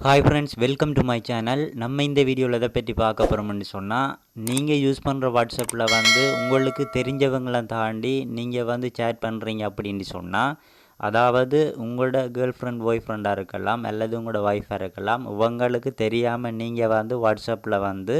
Hi friends welcome to my channel நம்ம இந்த வீடியோவில் எதை பற்றி பார்க்க போகிறோம்னு சொன்னால் நீங்கள் யூஸ் பண்ணுற வாட்ஸ்அப்பில் வந்து உங்களுக்கு தெரிஞ்சவங்களை தாண்டி நீங்கள் வந்து சேட் பண்ணுறீங்க அப்படின்னு சொன்னால் அதாவது உங்களோட கேர்ள் ஃப்ரெண்ட் பாய் ஃப்ரெண்டாக இருக்கலாம் அல்லது உங்களோட ஒய்ஃபாக இருக்கலாம் உங்களுக்கு தெரியாமல் நீங்கள் வந்து வாட்ஸ்அப்பில் வந்து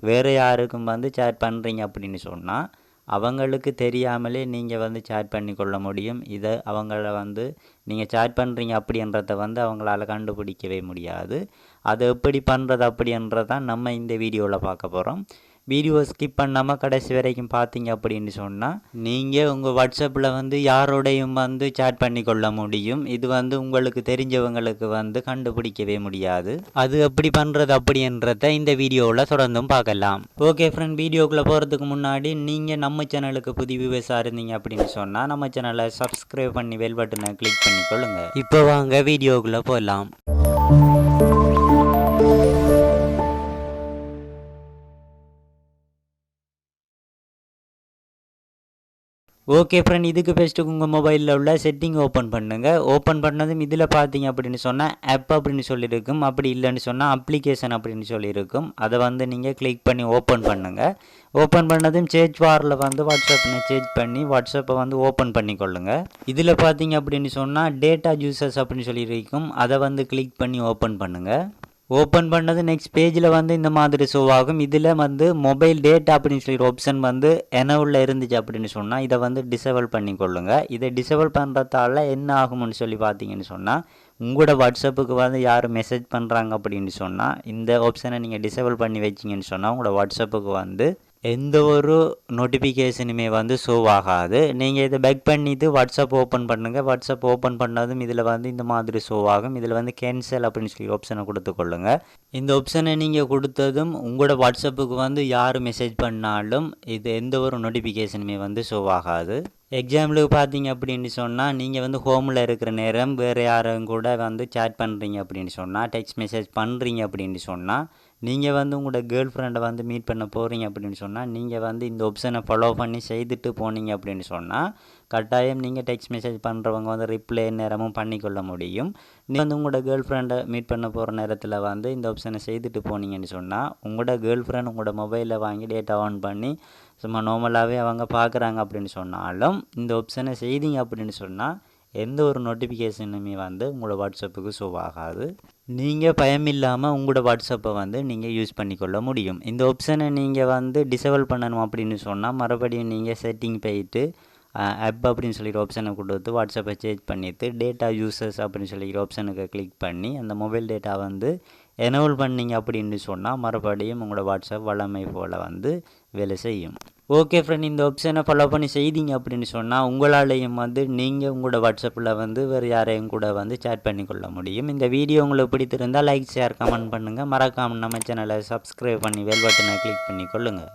வேறு யாருக்கும் வந்து சேட் பண்ணுறீங்க அப்படின்னு சொன்னால் அவங்களுக்கு தெரியாமலே நீங்கள் வந்து சேட் பண்ணி கொள்ள முடியும். இதை அவங்கள வந்து நீங்கள் சேட் பண்ணுறீங்க அப்படின்றத வந்து அவங்களால கண்டுபிடிக்கவே முடியாது. அதை எப்படி பண்ணுறது அப்படின்றதான் நம்ம இந்த வீடியோவில் பார்க்க போகிறோம் வீடியோ ஸ்கிப் பண்ணாமல் கடைசி வரைக்கும் பார்த்தீங்க அப்படின்னு சொன்னால் நீங்கள் உங்கள் வாட்ஸ்அப்பில் வந்து யாரோடையும் வந்து சேட் பண்ணி கொள்ள முடியும். இது வந்து உங்களுக்கு தெரிஞ்சவங்களுக்கு வந்து கண்டுபிடிக்கவே முடியாது. அது எப்படி பண்ணுறது அப்படின்றத இந்த வீடியோவில் தொடர்ந்தும் பார்க்கலாம். ஓகே ஃப்ரெண்ட் வீடியோக்குள்ளே போகிறதுக்கு முன்னாடி நீங்கள் நம்ம சேனலுக்கு புது விவசாயம் இருந்தீங்க அப்படின்னு சொன்னால் நம்ம சேனலை சப்ஸ்கிரைப் பண்ணி வெல் பட்டனை கிளிக் கொள்ளுங்கள் இப்போ வாங்க வீடியோக்குள்ளே போகலாம் ஓகே ஃப்ரெண்ட் இதுக்கு ஃபஸ்ட்டு உங்கள் மொபைலில் உள்ள செட்டிங் ஓப்பன் பண்ணுங்கள் ஓப்பன் பண்ணதும் இதில் பார்த்தீங்க அப்படின்னு சொன்னால் ஆப் அப்படின்னு சொல்லியிருக்கும். அப்படி இல்லைன்னு சொன்னால் அப்ளிகேஷன் அப்படின்னு சொல்லியிருக்கும். அதை வந்து நீங்கள் கிளிக் பண்ணி ஓப்பன் பண்ணுங்கள் ஓப்பன் பண்ணதும் சேஞ்ச் வாரில் வந்து வாட்ஸ்அப்னு சேஞ்ச் பண்ணி வாட்ஸ்அப்பை வந்து ஓப்பன் பண்ணிக்கொள்ளுங்கள் இதில் பார்த்தீங்க அப்படின்னு சொன்னால் டேட்டா ஜூசஸ் அப்படின்னு சொல்லியிருக்கும். அதை வந்து கிளிக் பண்ணி ஓப்பன் பண்ணுங்கள் ஓப்பன் பண்ணது நெக்ஸ்ட் பேஜில் வந்து இந்த மாதிரி ஷோ ஆகும். இதில் வந்து மொபைல் டேட்டா அப்படின்னு சொல்லி ஆப்ஷன் வந்து எனவுள்ள இருந்துச்சு அப்படின்னு சொன்னால் இதை வந்து டிசேபிள் பண்ணி கொள்ளுங்கள் இதை டிசேபிள் பண்ணுறதால என்ன ஆகும்னு சொல்லி பார்த்தீங்கன்னு சொன்னால் உங்களோட வாட்ஸ்அப்புக்கு வந்து யார் மெசேஜ் பண்ணுறாங்க அப்படின்னு சொன்னால் இந்த ஆப்ஷனை நீங்கள் டிசேபிள் பண்ணி வச்சிங்கன்னு சொன்னால் உங்களோட வாட்ஸ்அப்புக்கு வந்து எந்த ஒரு நோட்டிஃபிகேஷனுமே வந்து ஷோ ஆகாது. நீங்கள் இதை பேக் பண்ணிவிட்டு வாட்ஸ்அப் ஓப்பன் பண்ணுங்கள் வாட்ஸ்அப் ஓப்பன் பண்ணதும் இதில் வந்து இந்த மாதிரி ஷோ ஆகும். இதில் வந்து கேன்சல் அப்படின்னு சொல்லி ஆப்ஷனை கொடுத்துக்கொள்ளுங்க இந்த ஆப்ஷனை நீங்கள் கொடுத்ததும் உங்களோட வாட்ஸ்அப்புக்கு வந்து யார் மெசேஜ் பண்ணாலும் இது எந்த ஒரு நோட்டிஃபிகேஷனுமே வந்து ஷோ ஆகாது. எக்ஸாம்பிளுக்கு பார்த்தீங்க அப்படின்னு சொன்னால் நீங்கள் வந்து ஹோமில் இருக்கிற நேரம் வேறு யாரும் கூட வந்து சேட் பண்ணுறீங்க அப்படின்னு சொன்னால் டெக்ஸ்ட் மெசேஜ் பண்ணுறீங்க அப்படின்னு சொன்னால் நீங்கள் வந்து உங்களோட கேர்ள் ஃப்ரெண்டை வந்து மீட் பண்ண போகிறீங்க அப்படின்னு சொன்னால் நீங்கள் வந்து இந்த ஆப்ஷனை ஃபாலோ பண்ணி செய்துட்டு போனீங்க அப்படின்னு சொன்னால் கட்டாயம் நீங்கள் டெக்ஸ்ட் மெசேஜ் பண்ணுறவங்க வந்து ரிப்ளை நேரமும் பண்ணிக்கொள்ள முடியும். நீங்கள் வந்து உங்களோட கேர்ள் ஃப்ரெண்டை மீட் பண்ண போகிற நேரத்தில் வந்து இந்த ஆப்ஷனை செய்துட்டு போனீங்கன்னு சொன்னால் உங்களோட கேர்ள் ஃப்ரெண்ட் உங்களோட மொபைலில் வாங்கி டேட்டா ஆன் பண்ணி சும்மா நார்மலாகவே அவங்க பார்க்குறாங்க அப்படின்னு சொன்னாலும் இந்த ஆப்ஷனை செய்தீங்க அப்படின்னு சொன்னால் எந்த ஒரு நோட்டிஃபிகேஷனுமே வந்து உங்களோட வாட்ஸ்அப்புக்கு ஷோ ஆகாது. நீங்கள் பயமில்லாமல் உங்களோட வாட்ஸ்அப்பை வந்து நீங்கள் யூஸ் பண்ணிக்கொள்ள முடியும். இந்த ஆப்ஷனை நீங்கள் வந்து டிசேபிள் பண்ணணும் அப்படின்னு சொன்னால் மறுபடியும் நீங்கள் செட்டிங் போயிட்டு ஆப் அப்படின்னு சொல்லிட்டு ஆப்ஷனை கொடுத்து வாட்ஸ்அப்பை சேஞ்ச் பண்ணிவிட்டு டேட்டா யூசர்ஸ் அப்படின்னு சொல்லிக்கிற ஆப்ஷனுக்கு கிளிக் பண்ணி அந்த மொபைல் டேட்டா வந்து எனேபிள் பண்ணிங்க அப்படின்னு சொன்னால் மறுபடியும் உங்களோட வாட்ஸ்அப் வளமை போல் வந்து வேலை செய்யும். ஓகே ஃப்ரெண்ட் இந்த ஆப்ஷனை ஃபாலோ பண்ணி செய்தீங்க அப்படின்னு சொன்னால் உங்களாலேயும் வந்து நீங்கள் உங்களோட வாட்ஸ்அப்பில் வந்து வேறு யாரையும் கூட வந்து சேட் பண்ணிக்கொள்ள முடியும். இந்த வீடியோ உங்களுக்கு பிடித்திருந்தால் லைக் ஷேர் கமெண்ட் பண்ணுங்கள் மறக்காமல் நம்ம சேனலை சப்ஸ்கிரைப் பண்ணி வெல் பட்டனை கிளிக் பண்ணி கொள்ளுங்கள்